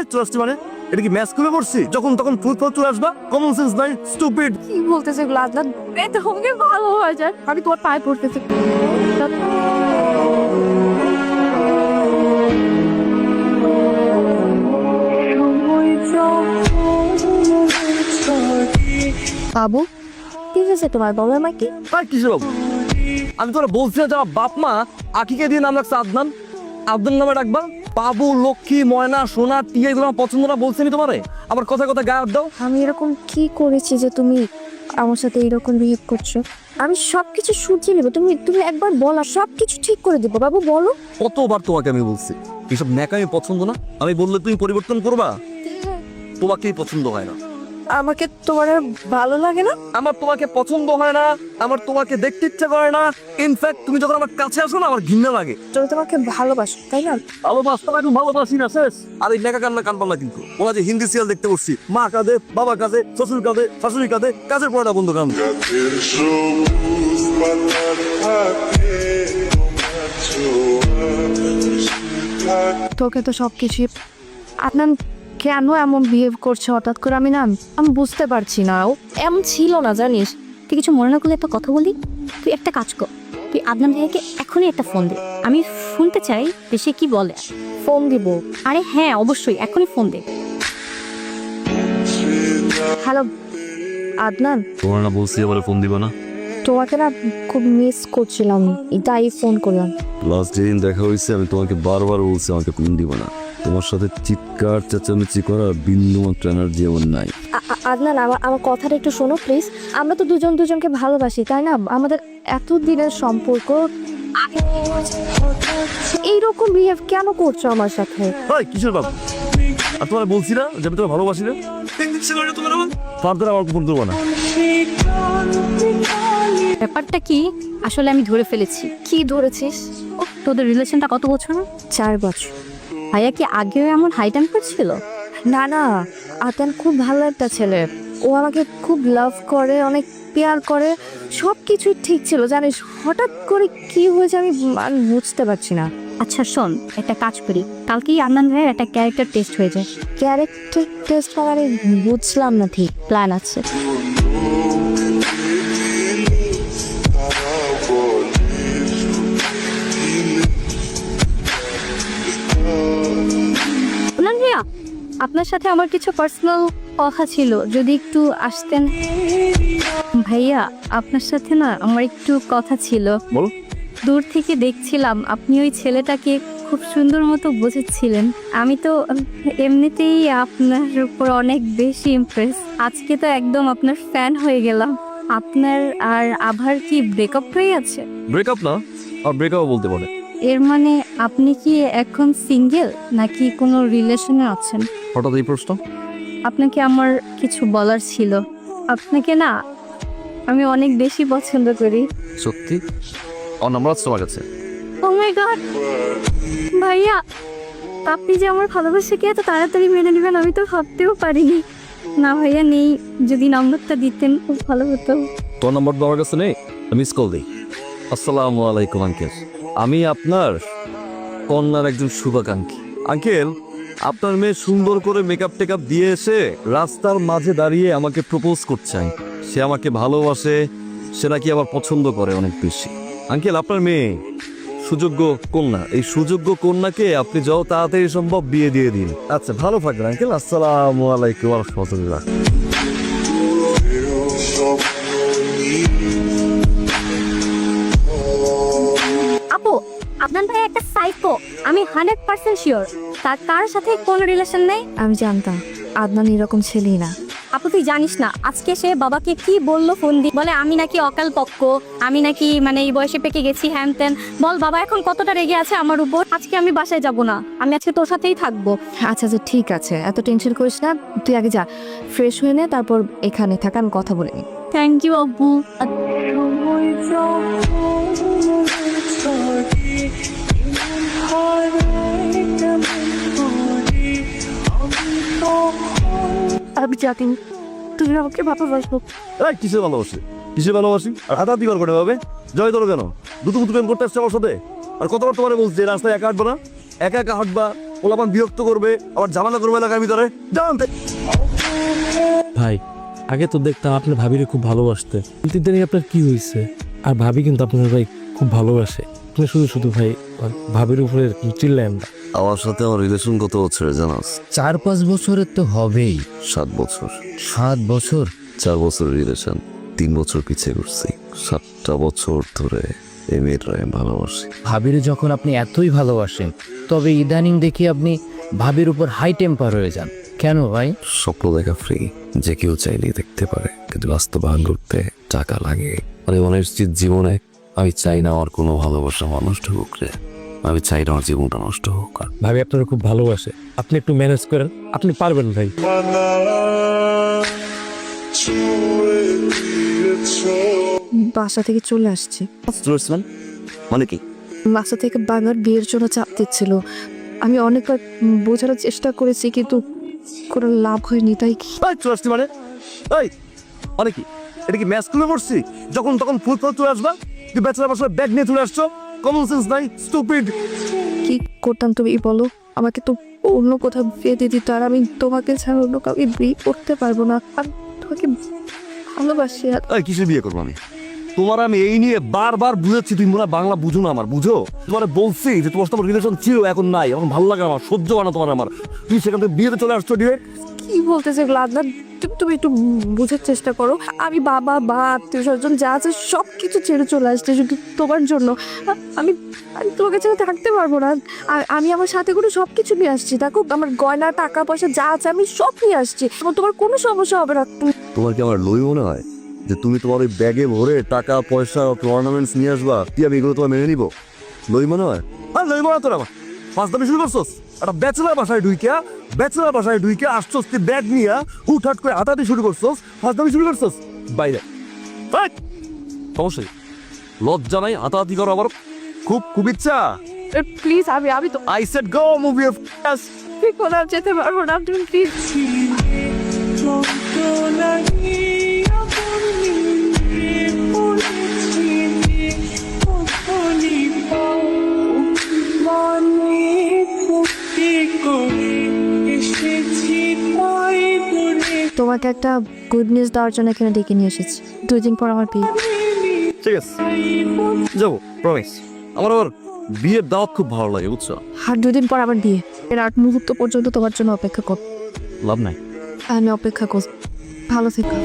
হয় চলে আসছি মানে এটা কি ম্যাচ করে পড়ছি যখন তখন ফুল ফল চলে আসবা? কমন সেন্স নাই স্টুপিড কি বলতেছে এগুলো আদনান ভালো হয়ে যায় আমি তোমার পায়ে পড়তেছি। বাবু কি হয়েছে তোমার? আমাকে। আর কিসের বাবু? আমি তোরা বলছি না যারা বাপ মা আকিকে দিয়ে নাম রাখছে আদনান। আদনান নামে ডাকবা। বাবু লক্ষ্মী ময়না সোনা টিয়া এগুলো আমার পছন্দ না বলছে আমি তোমারে? আবার কথা কথা গায়ে হাত দাও। আমি এরকম কি করেছি যে তুমি আমার সাথে এরকম বিহেভ করছ? আমি সবকিছু শুনছি নেব। তুমি তুমি একবার বলা সব কিছু ঠিক করে দেবো। বাবু বলো। কতবার তোমাকে আমি বলছি? এসব নেকামি পছন্দ না? আমি বললে তুমি পরিবর্তন করবা? তোমাকেই পছন্দ হয় না। আমাকে তোমার আর ভালো লাগে না? আমার তোমাকে পছন্দ হয় না আমার তোমাকে দেখতে ইচ্ছা করে না। ইনফ্যাক্ট তুমি যখন আমার কাছে আসো না আমার ঘৃণা লাগে। তুমি তোমাকে ভালোবাসো তাই না? ভালোবাসতে একটু ভালোবাসি না শেষ। আর এই নেকা কান্না কান পাল্লা কিন্তু। ওরা যে হিন্দি সিরিয়াল দেখতে বসছি মা কাঁদে বাবা কাঁদে শ্বশুর কাঁদে শাশুড়ি কাঁদে কাজের পড়াটা বন্ধ কান? তোকে তো সব কিছু আপনার কেন এমন বিহেভ করছে হঠাৎ করে? আমি না আমি বুঝতে পারছি না। ও এমন ছিল না জানিস? তুই কিছু মনে না করলে একটা কথা বলি? তুই একটা কাজ কর। তুই আদনান ভাইয়াকে এখনই একটা ফোন দে। আমি শুনতে চাই যে সে কি বলে। ফোন দিব। আরে হ্যাঁ অবশ্যই এখনই ফোন দে। হ্যালো আদনান? তোমার না বলছি এবারে ফোন দিবা না? তোমাকে না খুব মিস করছিলাম তাই ফোন করলাম। লাস্ট যেদিন দেখা হয়েছে আমি তোমাকে বারবার বলছি আমাকে ফোন দিবা না। তোমার সাথে চিৎকার চেঁচামেচি করার বিন্দু মাত্র এনার্জি এমন নাই। আদনান আমার আমার কথাটা একটু শোনো প্লিজ আমরা তো দুজন দুজনকে ভালোবাসি তাই না? আমাদের এত দিনের সম্পর্ক এইরকম বিহেভ কেন করছ আমার সাথে? হাই কিশোর বাবু আর তোমার বলছি না যে আমি তোমার ভালোবাসি না? তোমার আমার ফার্দার আমার ফোন করব না। ব্যাপারটা কি? আসলে আমি ধরে ফেলেছি। কি ধরেছিস? তোদের রিলেশনটা কত বছর? চার বছর। ভাইয়া কি আগেও এমন হাই টেম্পার ছিল? না না আতান খুব ভালো একটা ছেলে। ও আমাকে খুব লাভ করে অনেক পেয়ার করে। সব কিছুই ঠিক ছিল জানিস? হঠাৎ করে কি হয়েছে আমি আমি বুঝতে পারছি না। আচ্ছা শোন একটা কাজ করি। কালকেই আদনান ভাইয়ের একটা ক্যারেক্টার টেস্ট হয়ে যায়। ক্যারেক্টার টেস্ট মানে বুঝলাম না ঠিক। প্ল্যান আছে। আপনার সাথে আমার কিছু পার্সোনাল কথা ছিল যদি একটু আসতেন। ভাইয়া আপনার সাথে না আমার একটু কথা ছিল। বলো। দূর থেকে দেখছিলাম আপনি ওই ছেলেটাকে খুব সুন্দর মতো বোঝাচ্ছিলেন আমি তো এমনিতেই আপনার উপর অনেক বেশি ইমপ্রেস আজকে তো একদম আপনার ফ্যান হয়ে গেলাম। আপনার আর আভার কি ব্রেকআপ হয়ে আছে? ব্রেকআপ না আর ব্রেকআপ বলতে পারে। এর মানে আপনি কি এখন সিঙ্গেল নাকি কোনো রিলেশনে আছেন? হঠাৎ এই প্রশ্ন? আপনাকে আমার কিছু বলার ছিল। আপনাকে না আমি অনেক বেশি পছন্দ করি। সত্যি? আমার তোমার কাছে। ও মাই গড ভাইয়া আপনি যে আমার ভালোবাসাকে এত তাড়াতাড়ি মেনে নেবেন আমি তো ভাবতেও পারিনি। না ভাইয়া নেই। যদি নম্বরটা দিতেন খুব ভালো হতো। তোর নাম্বার আমার কাছে নেই? মিস কল দিই। আসসালামু আলাইকুম আঙ্কেল আমি আপনার কন্যার একজন শুভাকাঙ্ক্ষী। আঙ্কেল, আপনার মেয়ে সুন্দর করে মেকআপ টেকআপ দিয়ে এসে রাস্তার মাঝে দাঁড়িয়ে আমাকে প্রপোজ করছে। সে আমাকে ভালোবাসে, সে নাকি আবার পছন্দ করে অনেক বেশি। আঙ্কেল, আপনার মেয়ে সুযোগ্য কন্যা, এই সুযোগ্য কন্যাকে আপনি যত তাড়াতাড়ি সম্ভব বিয়ে দিয়ে দিন। আচ্ছা ভালো থাকবেন আঙ্কেল, আসসালামু আলাইকুম রহমতুল্লাহ। আপনার ভাই একটা সাইকো আমি হান্ড্রেড পার্সেন্ট শিওর তার কার সাথে কোনো রিলেশন নেই? আমি জানতাম আদনান এরকম ছেলেই না। আপু তুই জানিস না আজকে সে বাবাকে কি বলল ফোন দিয়ে? বলে আমি নাকি অকাল পক্ষ আমি নাকি মানে এই বয়সে পেকে গেছি হ্যান ত্যান। বল বাবা এখন কতটা রেগে আছে আমার উপর? আজকে আমি বাসায় যাব না আমি আজকে তোর সাথেই থাকব। আচ্ছা আচ্ছা ঠিক আছে এত টেনশন করিস না তুই আগে যা ফ্রেশ হয়ে নে তারপর এখানে থাক আমি কথা বলে নিই। থ্যাংক ইউ আব্বু। আমি জানি তুমি আমাকে ভালোবাসবো এই কিসে ভালোবাসি? কিসে ভালোবাসি? আর হাতাহাতি কর করে ভাবে জয় তোর কেন? দুটো দুটো প্রেম করতে আসছে আমার সাথে? আর কতবার তোমার বলছি রাস্তায় একা হাঁটবো না? একা একা হাঁটবা পোলাপান বিরক্ত করবে আবার ঝামেলা করবে এলাকার ভিতরে। জানান ভাই আগে তো দেখতাম আপনার ভাবিরে খুব ভালোবাসতে। আপনার কি হয়েছে আর ভাবি কিন্তু আপনার ভাই খুব ভালোবাসে। আপনি শুধু শুধু ভাই ভাবির উপরে চিল্লায়েন না আমার। সাথে আমার রিলেশন কত বছরের জানাস চার পাঁচ বছরের তো হবেই। সাত বছর। সাত বছর? চার বছরের রিলেশন তিন বছর পিছিয়ে করছি সাতটা বছর ধরে এই মেয়েটা আমি ভালোবাসি। ভাবির যখন আপনি এতই ভালোবাসেন তবে ইদানিং দেখি আপনি ভাবির উপর হাই টেম্পার হয়ে যান। কেন ভাই? স্বপ্ন দেখা ফ্রি যে কেউ চাইলেই দেখতে পারে। কিন্তু বাস্তবায়ন করতে টাকা লাগে। মানে অনিশ্চিত জীবনে আমি চাই না আমার কোনো ভালোবাসা মানুষ ঢুকুক রে। আমি চাই না আমার জীবনটা নষ্ট হোক আর ভাবি আপনারা খুব ভালোবাসে। আপনি একটু ম্যানেজ করেন। আপনি পারবেন ভাই। বাসা থেকে চলে আসছি। মানে কি? বাসা থেকে বাংলার বিয়ের জন্য চাপ দিচ্ছিল। আমি অনেকবার বোঝানোর চেষ্টা করেছি কিন্তু কোনো লাভ হয়নি তাই কি? চলে আসছি মানে এই মানে কি? এটা কি ম্যাচ খুলে পড়ছি? যখন তখন ফুল ফুল চলে আসবা? তুই বেচারা বাসায় ব্যাগ নিয়ে চলে আসছো? কমন সেন্স নাই স্টুপিড কি করতাম তুমি বলো? আমাকে তো অন্য কোথাও বিয়ে দিয়ে দিত আর আমি তোমাকে ছাড়া অন্য কাউকে বিয়ে করতে পারব না। আর তোমাকে ভালোবাসি আর কিসের বিয়ে করব আমি? তোমার আমি এই নিয়ে বারবার বুঝাচ্ছি তুমি মনে বাংলা বুঝো না আমার বুঝো? তোমার বলছি যে তোমার আমার রিলেশন ছিল এখন নাই এখন ভালো লাগে আমার সহ্য হয় না তোমার আমার। তুমি সেখান থেকে বিয়েতে চলে আসছো ডিরেক্ট কি বলতেছে তুমি- একটু বুঝার চেষ্টা করো। আমি বাবা বা আত্মীয় স্বজন যা আছে সব কিছু ছেড়ে চলে আসছে শুধু তোমার জন্য। আমি আমি তোমাকে ছেড়ে থাকতে পারব না। আমি আমার সাথে করে সব কিছু নিয়ে আসছি দেখো আমার গয়না টাকা পয়সা যা আছে আমি সব নিয়ে আসছি। তোমার কোনো সমস্যা হবে না। তুমি তোমার কি আমার লই মনে হয়? যে তুমি তোমার ওই ব্যাগে ভরে টাকা পয়সা অর্নামেন্টস নিয়ে আসবা কি আমি এগুলো তোমার মেনে নিবো। লই মনে হয় আর লই মনে হয় তোর আমার। পাঁচ দামি শুরু করছোস? একটা ব্যাচেলার বাসায় ঢুইকা ব্যাচেলার বাসায় ঢুইকা আসছোস তুই ব্যাগ নিয়ে হুটহাট করে হাতাতে শুরু করছোস পাঁচ দামি শুরু করছোস? বাইরে! সমস্যা লজ্জা নাই হাতাহাতি করো আবার খুব খুব ইচ্ছা। প্লিজ আমি আমি তো I said go movie of এখন আর যেতে পারব না তুমি প্লিজ একটা গুড নিউজ দেওয়ার জন্য এখানে ডেকে নিয়ে এসেছি। দুই দিন পর আমার বিয়ে। ঠিক আছে। যাব প্রমিস আমার আবার বিয়ের দাওয়াত খুব ভালো লাগে বুঝছ? আর দুদিন পর আবার বিয়ে। এর আট মুহূর্ত পর্যন্ত তোমার জন্য অপেক্ষা কর লাভ নাই। আমি অপেক্ষা কর ভালো থেকো।